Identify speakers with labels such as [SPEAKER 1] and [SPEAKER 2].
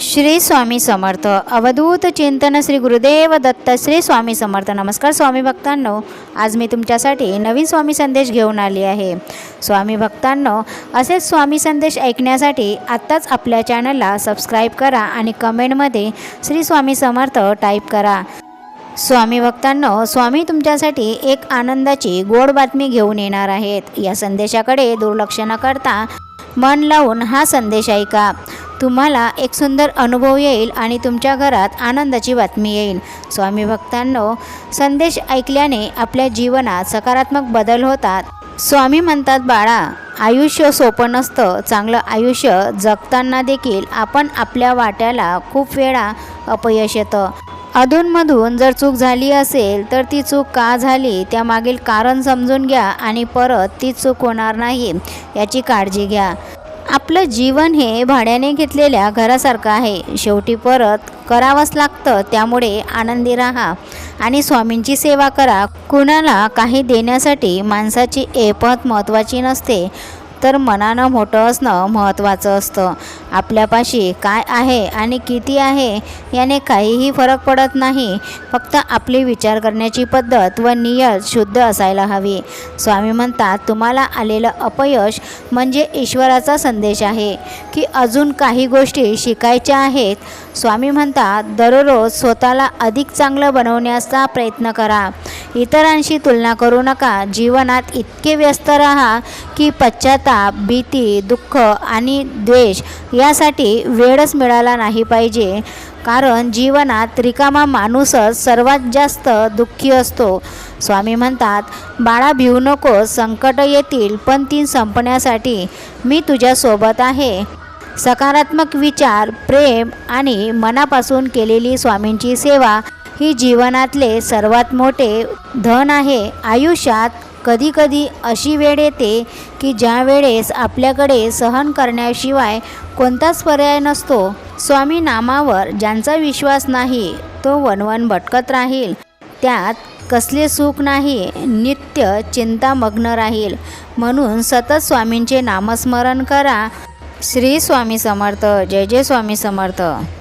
[SPEAKER 1] श्री स्वामी समर्थ. अवधूत चिंतन श्री गुरुदेव दत्त श्री स्वामी समर्थ. नमस्कार स्वामी भक्तांनो आज मी तुमच्यासाठी नवीन स्वामी संदेश घेऊन आली आहे. स्वामी भक्तांनो असेच स्वामी संदेश ऐकण्यासाठी आत्ताच आपल्या चॅनलला सबस्क्राईब करा आणि कमेंटमध्ये श्री स्वामी समर्थ टाईप करा. स्वामी भक्तांनो स्वामी तुमच्यासाठी एक आनंदाची गोड बातमी घेऊन येणार आहेत. या संदेशाकडे दुर्लक्ष न करता मन लावून हा संदेश ऐका. तुम्हाला एक सुंदर अनुभव येईल आणि तुमच्या घरात आनंदाची बातमी येईल. स्वामी भक्तांनो संदेश ऐकल्याने आपल्या जीवनात सकारात्मक बदल होतात. स्वामी म्हणतात बाळा आयुष्य सोपं नसतं. चांगलं आयुष्य जगताना देखील आपण आपल्या वाट्याला खूप वेळा अपयश येतं. अधूनमधून जर चूक झाली असेल तर ती चूक का झाली त्यामागील कारण समजून घ्या आणि परत ती चूक होणार नाही याची काळजी घ्या. आपलं जीवन हे भाड्याने घेतलेल्या घरासारखं आहे. शेवटी परत करावंच लागतं त्यामुळे आनंदी राहा आणि स्वामींची सेवा करा. कुणाला काही देण्यासाठी माणसाची एपत महत्त्वाची नसते. तर मनानं मोठं असणं महत्त्वाचं असतं. आपल्यापाशी काय आहे आणि किती आहे याने काहीही फरक पडत नाही. फक्त आपली विचार करण्याची पद्धत व नियत शुद्ध असायला हवी. स्वामी म्हणतात तुम्हाला आलेलं अपयश म्हणजे ईश्वराचा संदेश आहे की अजून काही गोष्टी शिकायच्या आहेत. स्वामी म्हणतात दररोज स्वतःला अधिक चांगलं बनवण्याचा प्रयत्न करा. इतरांशी तुलना करू नका. जीवनात इतके व्यस्त राहा की पश्चाताप भीती दुःख आणि द्वेष यासाठी वेळच मिळाला नाही पाहिजे. कारण जीवनात रिकामा माणूसच सर्वात जास्त दुःखी असतो. स्वामी म्हणतात बाळा भिवू नको संकट येतील पण ती संपण्यासाठी मी तुझ्यासोबत आहे. सकारात्मक विचार प्रेम आणि मनापासून केलेली स्वामींची सेवा ही जीवनातले सर्वात मोठे धन आहे. आयुष्यात कधीकधी अशी वेळ येते की ज्या वेळेस आपल्याकडे सहन करण्याशिवाय कोणताच पर्याय नसतो. स्वामी नामावर ज्यांचा विश्वास नाही तो वनवन भटकत राहील. त्यात कसले सुख नाही नित्य चिंतामग्न राहील. म्हणून सतत स्वामींचे नामस्मरण करा. श्री स्वामी समर्थ जय जय स्वामी समर्थ.